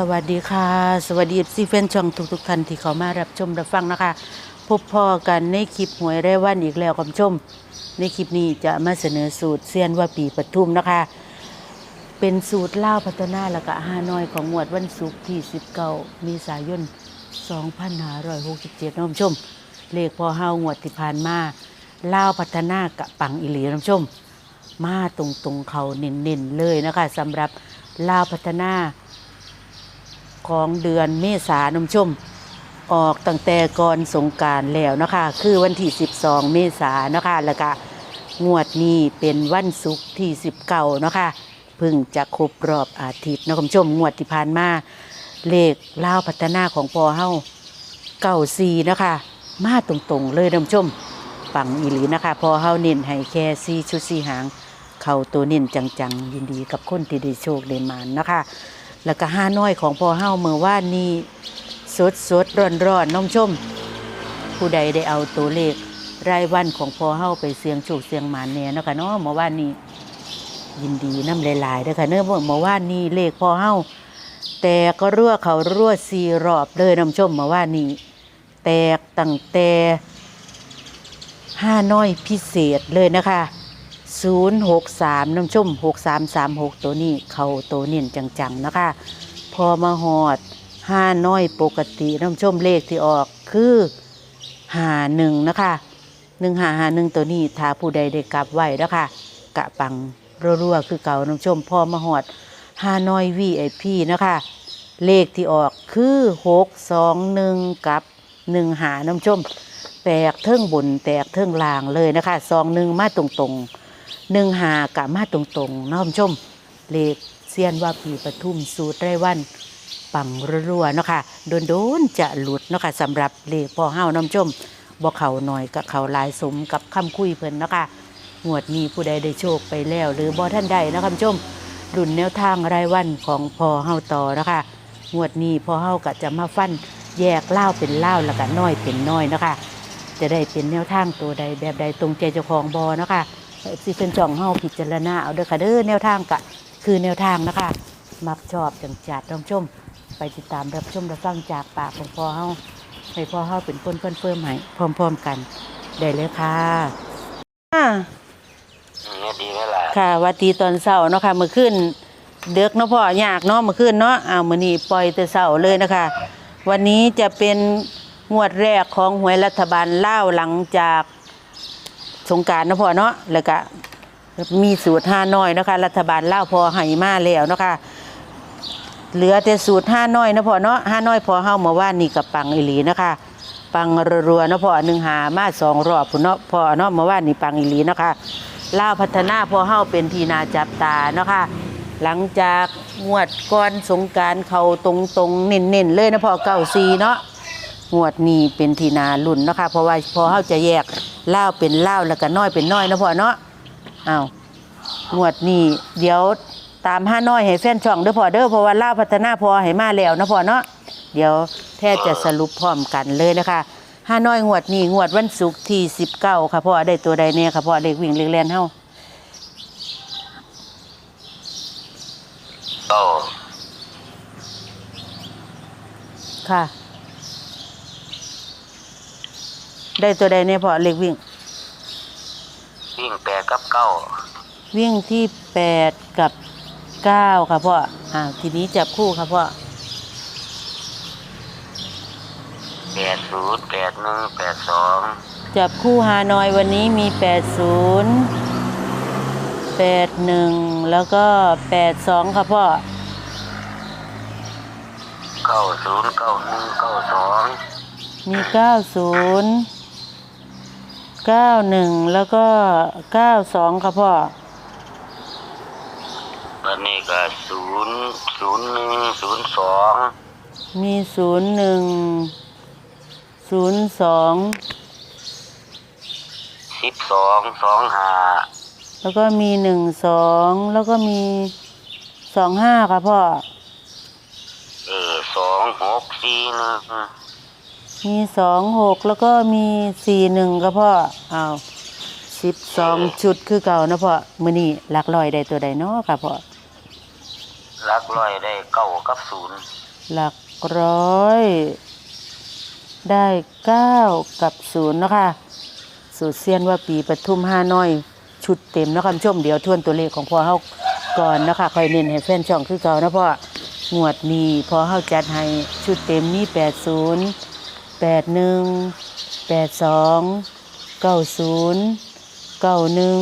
สวัสดีค่ะ สวัสดีซีเฟนช่องทุกทุกๆท่านที่เขามารับชมรับฟังนะคะ พบพ่อกันในคลิปหวยไร้วันอีกแล้วคุณผู้ชม ในคลิปนี้จะมาเสนอสูตรเซียนว่าปีปทุมนะคะ เป็นสูตรเล่าพัฒนาและกะฮานอยของงวดวันศุกร์ที่ 19 มีสายน 2567น้องผู้ชม เลขพอเฮางวดที่ผ่านมาเล่าพัฒนากะปังอิหลีน้องผู้ชม มาตรงตรงๆเขาเน้นๆเลยนะคะสำหรับเลาพัฒนา ของเดือนเมษานมชม ออกตั้งแต่ก่อนสงการแล้วนะคะคือวันที่ 12 เมษานะคะแล้วก็งวดนี้เป็นวันศุกร์ที่ 19นะคะเพิ่งจะครบรอบอาทิตย์นะคุณผู้ชมงวดที่ผ่านมาเลขล่าวพัฒนาของพอเฮาเก่าซีนะคะ มาตรงๆเลยนะคุณผู้ชมปังอีหลีนะคะ พอเฮาเน้นให้แค่ซีชุดซีหาง เข้าตัวเน้นจังๆ ยินดีกับคนที่ได้โชคได้มานนะคะ แล้วก็ห้าน้อยของพ่อเฮาเมื่อว่านนี้สดสดร้อนร้อนน้องชม ผู้ใดได้เอาตัวเลขรายวันของพ่อเฮาไปเสียงโชคเสียงหมานแน่เนะคะเนาะเมื่อว่านนี้ยินดีน้ำหลายๆเด้อค่ะเนื้องเมื่อว่านนี้เลขพ่อเฮาแต่ก็รั่วเขารั่วสี่รอบเลยน้องชมเมื่อว่านนี้แตกตั้งแต่ห้าน้อยพิเศษเลยนะคะ 063น้ำชุ่ม6336ตัวนี้เขาตัวเน้นจังๆนะคะ พอมาหอดห้าน้อยปกติน้ำชุ่มเลขที่ออกคือหาหนึ่งนะคะหนึ่งหาหาหนึ่งตัวนี้ถ้าผู้ใดได้กลับไว้นะคะกะปังรัวๆคือเก่าน้ำชุ่มพอมาหอดห้าน้อยวีไอพีนะคะ เลขที่ออกคือหกสองหนึ่งกับหนึ่งหาน้ำชุ่มแตกเทิงบนแตกเทิงลางเลยนะคะสองหนึ่งมาตรงๆ หนึ่งหากะมาตรงๆน้อมชม เลขเซียนว่าปีปทุมสูตรไรวันปังรัวๆเนาะค่ะโดนๆจะหลุดเนาะค่ะสำหรับเลขพ่อเฮาน้อมชมบ่เขาหน่อยกับเขาลายสมกับคำคุยเพิ่นเนาะค่ะงวดนี้ผู้ใดได้โชคไปแล้ว หรือบ่ท่านใดนะคะคุณผู้ชมรุ่นแนวทางรายวันของพ่อเฮาต่อเนาะคะงวดนี้พ่อเฮาก็จะมาฟันแยกเล่าเป็นเล่าแล้วก็น้อยเป็นน้อยเนาะค่ะจะได้เป็นแนวทางตัวใดแบบใดตรงใจเจ้าของบอเนาะค่ะ เอฟซีเป็นจ่องเฮาพิจารณาเอาเด้อค่ะเด้อแนวทางกะคือแนวทางนะคะ มักชอบจังจัดต้องชม ไปติดตามรับชมรับฟังจากปากของพ่อเฮาให้พ่อเฮาเป็นคนคอนเฟิร์มให้พร้อมๆกันได้เลยค่ะอ่าเนี่ยดีไหมล่ะค่ะหวัดดีตอนเช้าเนาะค่ะเมื่อคืนเด็กเนาะพ่อยากเนาะเมื่อคืนเนาะอ้าวมื้อนี้ปล่อยแต่เช้าเลยนะคะ วันนี้จะเป็นงวดแรกของหวยรัฐบาลลาวหลังจาก สงการนะพ่อเนาะแล้วก็มีสูตรห้าน้อยนะคะ รัฐบาลเล่าพอให้มาแล้วนะคะเหลือแต่สูตรห้าน้อยนะพ่อเนาะห้าน้อยพอเฮามาว่านี่กับปังอีหลีนะคะ ปังรัวๆนะพ่อหนึ่งหามาสองรอบพุ่นเนาะพ่อเนาะมาว่านี่ปังอีหลีนะคะเล่าพัฒนาพอเฮาเป็นทีนาจับตาเนาะค่ะหลังจากงวดก่อนสงการเขาตรงๆเน้นๆเลยนะพ่อเก้าซีเนาะงวดนี้เป็นทีนารุ่นนะคะ เพราะว่าพอเขาจะแยก เล่าวเป็นเล่าวแล้วก็น้อยเป็นน้อยนะพ่อเนาะอ้าวงวดนี้เดี๋ยวตามห้าน้อยให้แฟนช่องเด้อพ่อเด้อเพราะว่าเล่าวพัฒนาพอให้มาแล้วนะพ่อเนาะเดี๋ยวแทบจะสรุปพร้อมกันเลยนะคะห้าน้อยงวดนี้งวดวันศุกร์ที่สิบเก้าค่ะพ่อได้ตัวใดเนี่ยค่ะพ่อเด็กวิ่งเล็กแลนเฮาก็ค่ะ ได้ตัวใดเนี่ยพ่อเล็กวิ่ง วิ่งแปดกับเก้าวิ่งที่แปดกับเก้าค่ะพ่ออ่าทีนี้จับคู่ค่ะพ่อแปดศูนย์แปดหนึ่งแปดสองจับคู่ฮานอยวันนี้มีแปดศูนย์แปดหนึ่งแล้วก็แปดสองค่ะพ่อเก้าศูนย์เก้าหนึ่งเก้าสองมีเก้าศูนย์ เก้าหนึ่งแล้วก็เก้าสองค่ะพ่อวันนี้ก็ศูนย์ศูนย์หนึ่งศูนย์สองมีศูนย์หนึ่งศูนย์สองสิบสองสองห้าแล้วก็มีหนึ่งสองแล้วก็มีสองห้าค่ะพ่อ เออสองหกสี่หนึ่ง มีสองหกแล้วก็มีสี่หนึ่งก็พ่ออ้าวสิบสองชุดคือเก่านะพ่อมือนี่หลักลอยได้ตัวใดเนาะค่ะพ่อลักร้อยได้เก้ากับศูนย์หลักร้อย ได้เก้ากับศูนย์เนาะคะสูตรเซียนว่าปีปทุมห้าน้อย ชุดเต็มเนาะคะคุณผู้ชมเดี๋ยวทวนตัวเลขของพ่อเฮาก่อนเนาะคะคอยเน้นให้แฟนช่องคือเก่านะพ่องวดนี้พอเฮาจัดให้ชุดเต็มมีแปดศูนย์ แปดหนึ่งแปดสองเก้าศูนย์เก้าหนึ่ง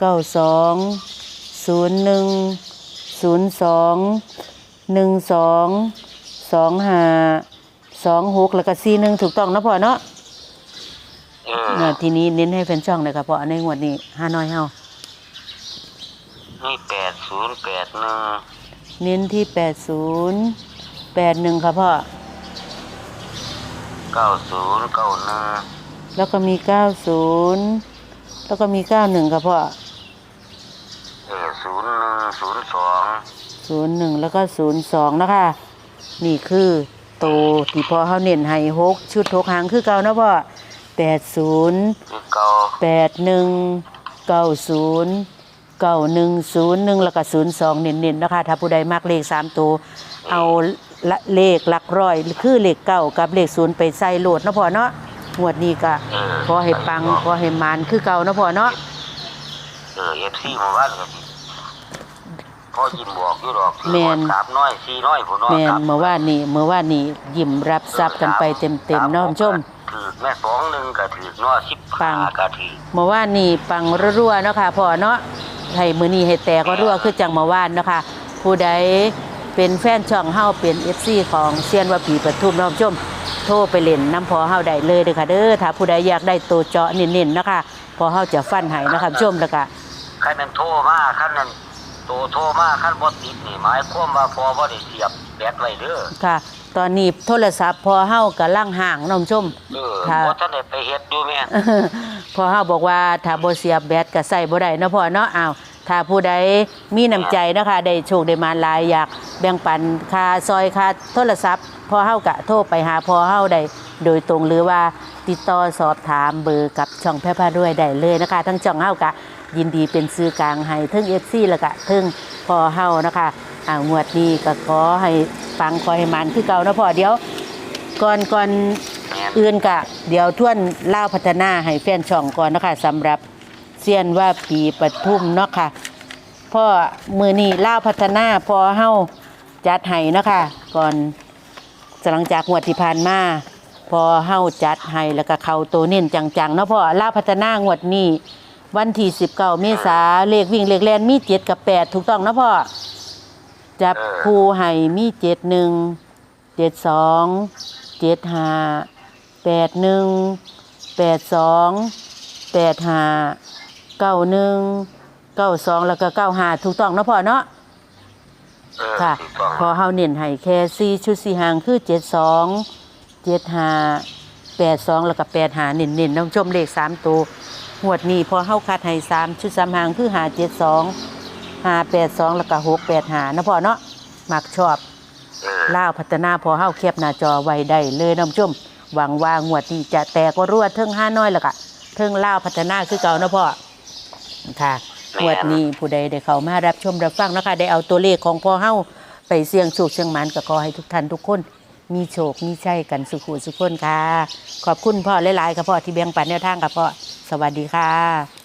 เก้าสองศูนย์หนึ่งศูนย์สองหนึ่งสองสองห้าสองหกแล้วก็สี่หนึ่งถูกต้องนะพ่อเนาะเออเนาะทีนี้เน้นให้แฟนช่องเลยค่ะพ่อในงวดนี้ห้าน้อยเฮามีแปดศูนย์แปดหนึ่งเน้นที่แปดศูนย์แปดหนึ่งค่ะพ่อ เก้าศูนย์เก้าหนึ่งแล้วก็มีเก้าศูนย์แล้วก็มีเก้าหนึ่งค่ะพ่อเออศูนย์หนึ่งศูนย์สองศูนย์หนึ่งแล้วก็ศูนย์สองนะคะ นี่คือโตที่พ่อเขาเน้นให้หกชุดหกหางคือเก่านะพ่อแปดศูนย์คือเก้าแปดหนึ่งเก้าศูนย์เก้าหนึ่งศูนย์หนึ่งแล้วก็ศูนย์สองเน้นๆนะคะถ้าผู้ใดมักเลขสามตัวเอา ละเลขหลักร้อย คือเลขเก้ากับเลขศูนย์ไปใส่โหลดเนาะพ่อเนาะงวดนี้ก็เออขอให้ปังขอให้มานคือเก่าเนาะพ่อเนาะเออเอฟซีหมู่บ้านก็สิพ่อยิ้มบอกอยู่ดอกคือแม่นสามน้อยสี่น้อยผู้น้อยแม่นครับเมื่อวานนี้เมื่อวานนี้ยิ้มรับทรัพย์กันไปเต็มๆเนาะคุณผู้ชมถือแม่สองหนึ่งก็ถือน้อสิบปังห้าก็ถือเมื่อวานนี้ปังรัวๆเนาะค่ะพ่อเนาะให้มือนี้ให้แตกก็รัวคือจังเมื่อวานเนาะค่ะผู้ใด เป็นแฟนช่องเฮาเป็น FC ของเซียนว่าปีปทุมเนาะคุณผู้ชม โทรไปเล่นน้ำพอเฮาได้เลยเด้อค่ะเด้อถ้าผู้ใดอยากได้ตัวเจาะเน้นๆเนาะคะ พอเฮาจะฟันให้เนาะคะคุณผู้ชมแล้วก็ขั้นนั้นโทรมาขั้นนั้นโตโทรมาขั้นบ่ติดนี่หมายความว่าพอบ่ได้เสียบแบตไว้เด้อค่ะ ตอนนี้โทรศัพท์พอเฮากำลังห่างเนาะคุณผู้ชมเออค่ะบ่ทันได้ไปเฮ็ดอยู่แม่พอเฮาบอกว่าถ้าบ่เสียบแบตก็ใส่บ่ได้เนาะพ่อเนาะอ้าว ถ้าผู้ใดมีน้ำใจนะคะได้โชคได้มาหลายอยากแบ่งปันค่าซอยค่าโทรศัพท์พอเฮาก็โทรไปหาพอเฮาได้โดยตรงหรือว่าติดต่อสอบถามเบอร์กับช่องแพร่พาด้วยได้เลยนะคะ ทั้งช่องเฮาก็ยินดีเป็นซื้อกลางให้ทั้ง FC แล้วก็ทั้งพอเฮานะคะอ่างวดนี้ก็ขอให้ปังขอให้มันคือเก่านะพอเดี๋ยวก่อนก่อนอื่นกะ เดี๋ยวท่วนเล่าพัฒนาให้แฟนช่องก่อนนะคะสำหรับ เซียนว่าปีปทุมเนาะค่ะพ่อมือนี้เล่าพัฒนาพอเฮาจัดให้เนาะค่ะก่อนหลังจากงวดที่ผ่านมาพอเฮาจัดให้แล้วก็เข้าตัวเน้นจังๆเนาะพ่อเล่าพัฒนางวดนี้วันที่19เก้ามษาเลขวิ่งเลขแลนมี7กับ8ถูกต้องเนาะพ่อจับคู่ให้มี71 72 75แปดหนึ่งแปดสองแปดห้า เก้าหนึ่งเก้าสองแล้วก็เก้าห้าถูกต้องเนาะพ่อเนาะเออค่ะ ถูกต้องพอเฮาเน้นให้แค่สี่ชุดสี่หางคือเจ็ดสองเจ็ดห้าแปดสองแล้วก็แปดหาเน้นๆน้องชมเลขสามตัวหวดนี้พอเฮาคัดให้สามชุดสามหางคือหาเจ็ดสองหาแปดสองแล้วก็หกแปดหานะพ่อเนาะมักชอบ เออล่าวพัฒนาพอเฮาแคบหน้าจอไว้ได้เลยน้ำชุ่มหวังว่างวดนี้จะแตกก็รั่วเทิงห้าน้อยแล้วก็เทิงล่าวพัฒนาคือเก่านะพ่อ ค่ะงวดนี้ผู้ใดได้เข้ามารับชมรับฟังนะคะได้เอาตัวเลขของพ่อเฮาไปเสี่ยงโชคเสี่ยงหมันก็ขอให้ทุกท่านทุกคน มีโชคมีชัยกันสุขุสุขคนค่ะ ขอบคุณพ่อหลายๆค่ะพ่อที่แบ่งปันแนวทางค่ะพ่อสวัสดีค่ะ